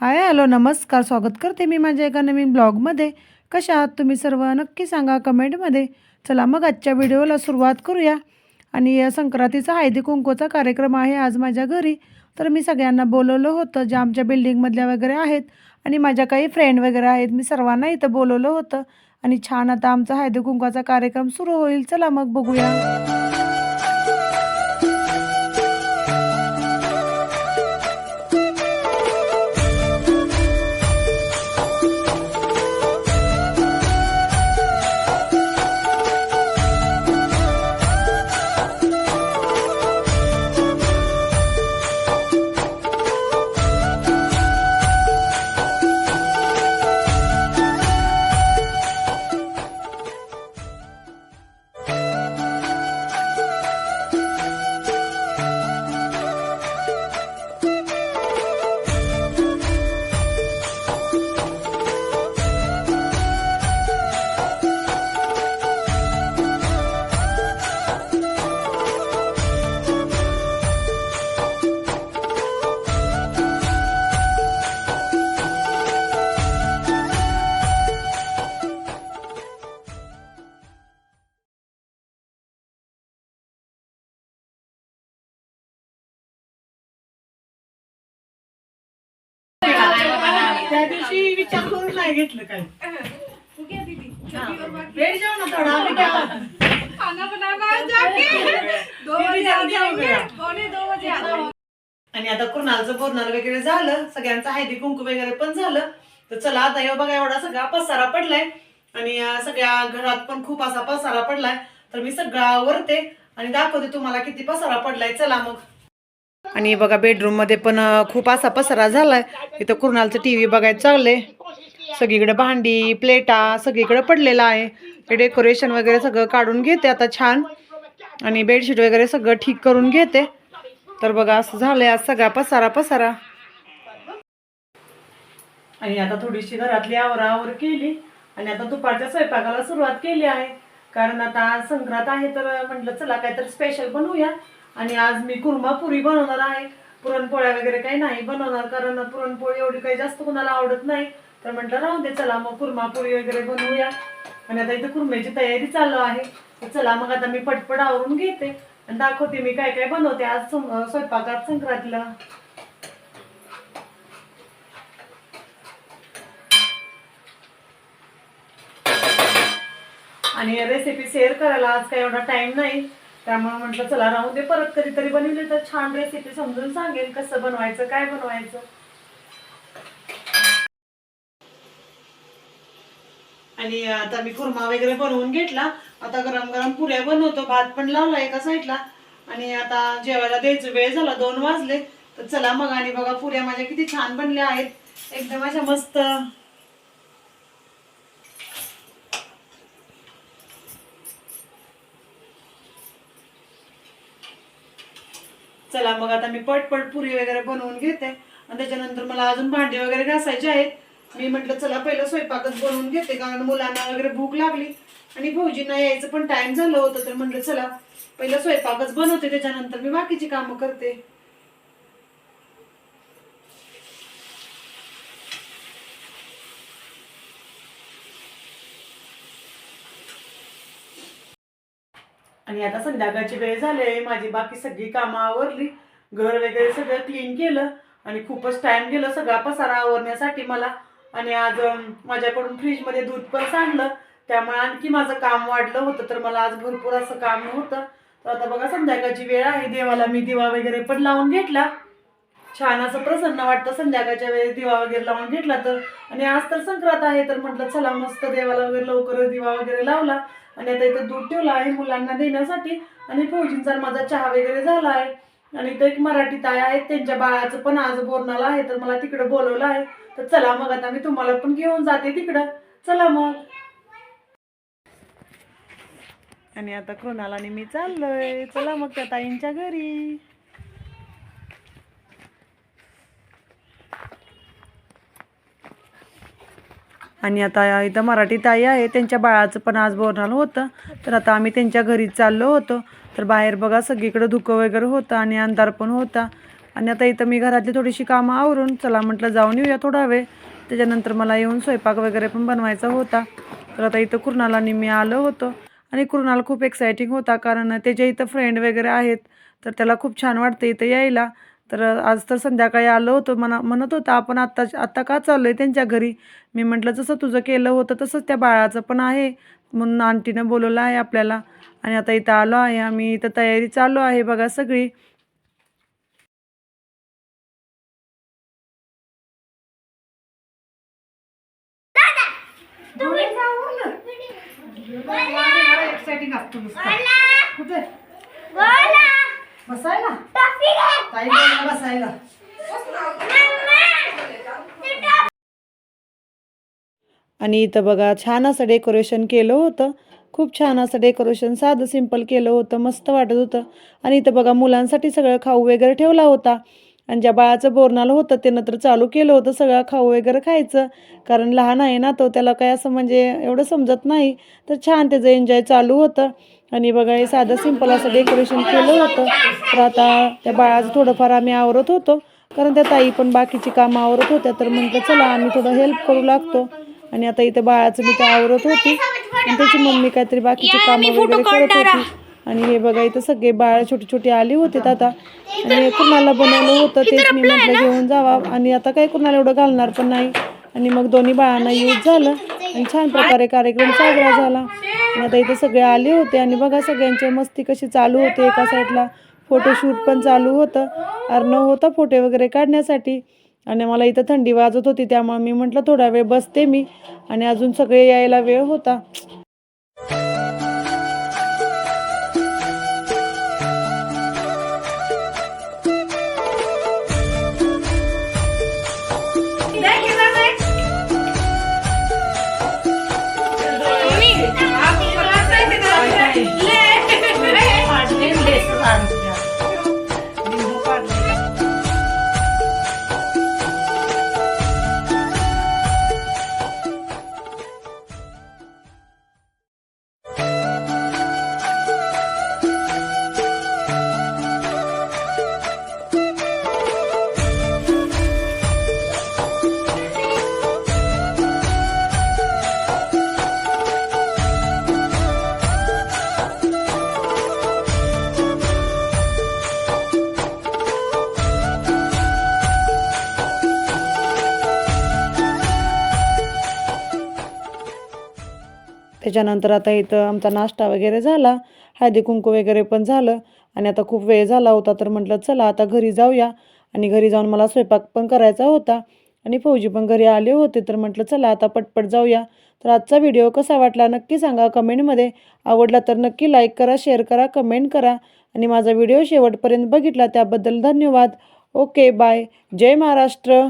Hi hello नमस्कार. स्वागत करते मी माझ्या एका नवीन ब्लॉगमध्ये. कशा आहात तुम्ही सर्व? नक्की सांगा कमेंटमध्ये. चला मग आजच्या व्हिडिओला सुरुवात करूया. आणि या संक्रांतीचा हळदी कुंकूचा कार्यक्रम आहे आज माझ्या घरी. तर मी सगळ्यांना बोलवलं होतं ज्या आमच्या बिल्डिंगमधल्या वगैरे आहेत आणि माझ्या काही फ्रेंड वगैरे आहेत मी सर्वांना इथं बोलवलं होतं. आणि छान आता आमचा हळदी कुंकवाचा कार्यक्रम सुरू होईल. चला मग बघूया. दिवशी विचार करून नाही घेतलं काय. वेळ जाऊ ना थोडा आम्ही आणि आता कुणालचं बोलणार वगैरे झालं सगळ्यांचं हळदी कुंकू वगैरे पण झालं. तर चला आता हे बघा एवढा सगळा पसारा पडलाय. आणि सगळ्या घरात पण खूप असा पसारा पडलाय. तर मी सगळा वरते आणि दाखवते तुम्हाला किती पसारा पडलाय. चला मग. आणि बघा बेडरूममध्ये पण खूप असा पसरा झालाय. इथं कुणालचं टीव्ही बघायचं चाललंय. सगळीकडे भांडी प्लेटा सगळीकडे पडलेलं आहे. ते डेकोरेशन वगैरे सगळं काढून घेते आता छान. आणि बेडशीट वगैरे सगळं ठीक करून घेते. तर बघा असं झालंय आज सगळा पसारा पसारा. आणि आता थोडीशी घरातली आवरावर केली. आणि आता दुपारच्या स्वयंपाकाला सुरुवात केली आहे. कारण आता आज संक्रांत आहे तर म्हटलं चला काहीतरी स्पेशल बनवूया. आणि आज मी कुर्मा पुरी बनवणार आहे. पुरणपोळ्या वगैरे काही नाही बनवणार कारण पुरणपोळी एवढी काही जास्त कोणाला आवडत नाही. तर म्हटलं राहू दे चला मग कुर्मा पुरी वगैरे बनवूया. आणि आता इथं कुर्म्याची तयारी चालू आहे. तर चला मग आता मी पटपट आवरून घेते आणि दाखवते मी काय काय बनवते आज स्वयंपाकात संक्रांतीला. आणि रेसिपी शेअर करायला आज काही एवढा टाइम नाही. त्यामुळे म्हटलं चला राहू दे परत कधीतरी बनवली तर छान रेसिपी समजून सांगेल कसं बनवायचं काय बनवायचं. आणि आता मी कुर्मा वगैरे बनवून घेतला. आता गरम गरम पुऱ्या बनवतो भात पण लावला एका साईडला. आणि आता जेवायला द्यायचं वेळ झाला दोन वाजले. तर चला मग आणि बघा पुऱ्या माझ्या किती छान बनल्या आहेत. एकदम अशा मस्त चला मग आता मी पटपट पुरी वगैरे बनवून घेते. आणि त्याच्यानंतर मला अजून भांडी वगैरे घासायचे आहेत. मी म्हटलं चला पहिलं स्वयंपाकच बनवून घेते कारण मुलांना वगैरे भूक लागली. आणि भाऊजींना यायचं पण टाइम झालं होतं तर म्हटलं चला पहिलं स्वयंपाकच बनवते त्याच्यानंतर मी बाकीची कामं करते. आणि आता संध्याकाळची वेळ झाली माझी बाकी सगळी कामं आवरली. घर वगैरे सगळं क्लीन केलं आणि खूपच टाइम गेलं सगळा पसारा आवरण्यासाठी मला. आणि आज माझ्याकडून फ्रीजमध्ये दूध पण सांडलं त्यामुळे आणखी माझं काम वाढलं होतं तर मला आज भरपूर असं काम होतं तर आता बघा संध्याकाळची वेळ आहे. देवाला मी दिवा वगैरे पण लावून घेतला. छान असं प्रसन्न वाटतं. संध्याकाळच्या वेळेस दिवा वगैरे लावून घेतला तर. आणि आज तर संक्रांत आहे तर म्हटलं चला मस्त देवाला वगैरे लवकर दिवा वगैरे लावला. आणि आता इथं दूध ठेवलं आहे मुलांना देण्यासाठी. आणि फौजींचा माझा चहा वगैरे झाला आहे. आणि इथं एक मराठी ताई आहेत त्यांच्या बाळाचं पण आज बोरणाला आहे तर मला तिकडं बोलवलं आहे. तर चला मग आता मी तुम्हाला पण घेऊन जाते तिकडं. चला मग. आणि आता कृणाला आणि मी चाललोय. चला मग त्या ताईंच्या घरी. आणि आता इथं मराठी ताई आहे त्यांच्या बाळाचं पण आज बोरणाल होतं. तर आता आम्ही त्यांच्या घरी चाललो होतो. तर बाहेर बघा सगळीकडं धुकं वगैरे होतं आणि अंधार पण होता. आणि आता इथं मी घरातली थोडीशी कामं आवरून चला म्हटलं जाऊन येऊया थोडा वेळ. त्याच्यानंतर मला येऊन स्वयंपाक वगैरे पण बनवायचा होता. तर आता इथं कुर्णाला मी आलो होतो. आणि कुर्णाल खूप एक्सायटिंग होता कारण त्याच्या इथं फ्रेंड वगैरे आहेत. तर त्याला खूप छान वाटतं इथं यायला. तर आज तर संध्याकाळी आलो होतो मना म्हणत होता आपण आत्ता आत्ता का चाललो आहे त्यांच्या घरी? मी म्हटलं जसं तुझं केलं होतं तसंच त्या बाळाचं पण आहे. म्हणून आंटीनं बोलवलं आहे आपल्याला. आणि आता इथं आलो आहे आम्ही इथं तयारी चालू आहे बघा सगळी. एक्साइटिंग असतो कुठे? बसायला. ताई बसायला. आणि इथं बघा छान असं डेकोरेशन केलं होतं. खूप छान असं डेकोरेशन साधं सिंपल केलं होतं. मस्त वाटत होतं. आणि इथं बघा मुलांसाठी सगळं खाऊ वगैरे ठेवला होता. आणि ज्या बाळाचं बोरणालं होतं त्यानं तर चालू केलं होतं सगळं खाऊ वगैरे खायचं. कारण लहान आहे ना तो त्याला काय असं म्हणजे एवढं समजत नाही. तर छान त्याचं एन्जॉय चालू होतं. आणि बघा हे साधं सिंपल असं डेकोरेशन केलं होतं. तर आता त्या बाळाचं थोडंफार आम्ही आवरत होतो. कारण त्या ताई पण बाकीची कामं आवरत होत्या. तर म्हटलं चला आम्ही थोडं हेल्प करू लागतो. आणि आता इथं बाळाचं मी ते आवरत होती. आणि त्याची मम्मी काहीतरी बाकीची कामं वगैरे करत होती. आणि हे बघा इथं सगळे बाळ छोटे छोटे आले होते आता. आणि कुणाला बनवलं होतं तेच मी म्हटलं घेऊन जावा. आणि आता काय कुणाला एवढं घालणार पण नाही. आणि मग दोन्ही बाळांना यूज झालं. आणि छान प्रकारे कार्यक्रम साजरा झाला. आता इथे सगळे आले होते आणि बघा सगळ्यांची मस्ती कशी चालू होते. एका साईडला फोटोशूट पण चालू होतं. अर्न होता फोटो वगैरे काढण्यासाठी. आणि मला इथं थंडी वाजत होती त्यामुळे मी म्हटलं थोडा वेळ बसते मी. आणि अजून सगळे यायला वेळ होता. त्याच्यानंतर आता इथं आमचा नाश्ता वगैरे झाला हळदी कुंकू वगैरे पण झालं आणि आता खूप वेळ झाला होता तर म्हटलं चला आता घरी जाऊया. आणि घरी जाऊन मला स्वयंपाक पण करायचा होता आणि फौजी पण घरी आले होते तर म्हटलं चला आता पटपट जाऊया. तर आजचा व्हिडिओ कसा वाटला नक्की सांगा कमेंटमध्ये. आवडला तर नक्की लाईक करा शेअर करा कमेंट करा. आणि माझा व्हिडिओ शेवटपर्यंत बघितला त्याबद्दल धन्यवाद. ओके बाय जय महाराष्ट्र.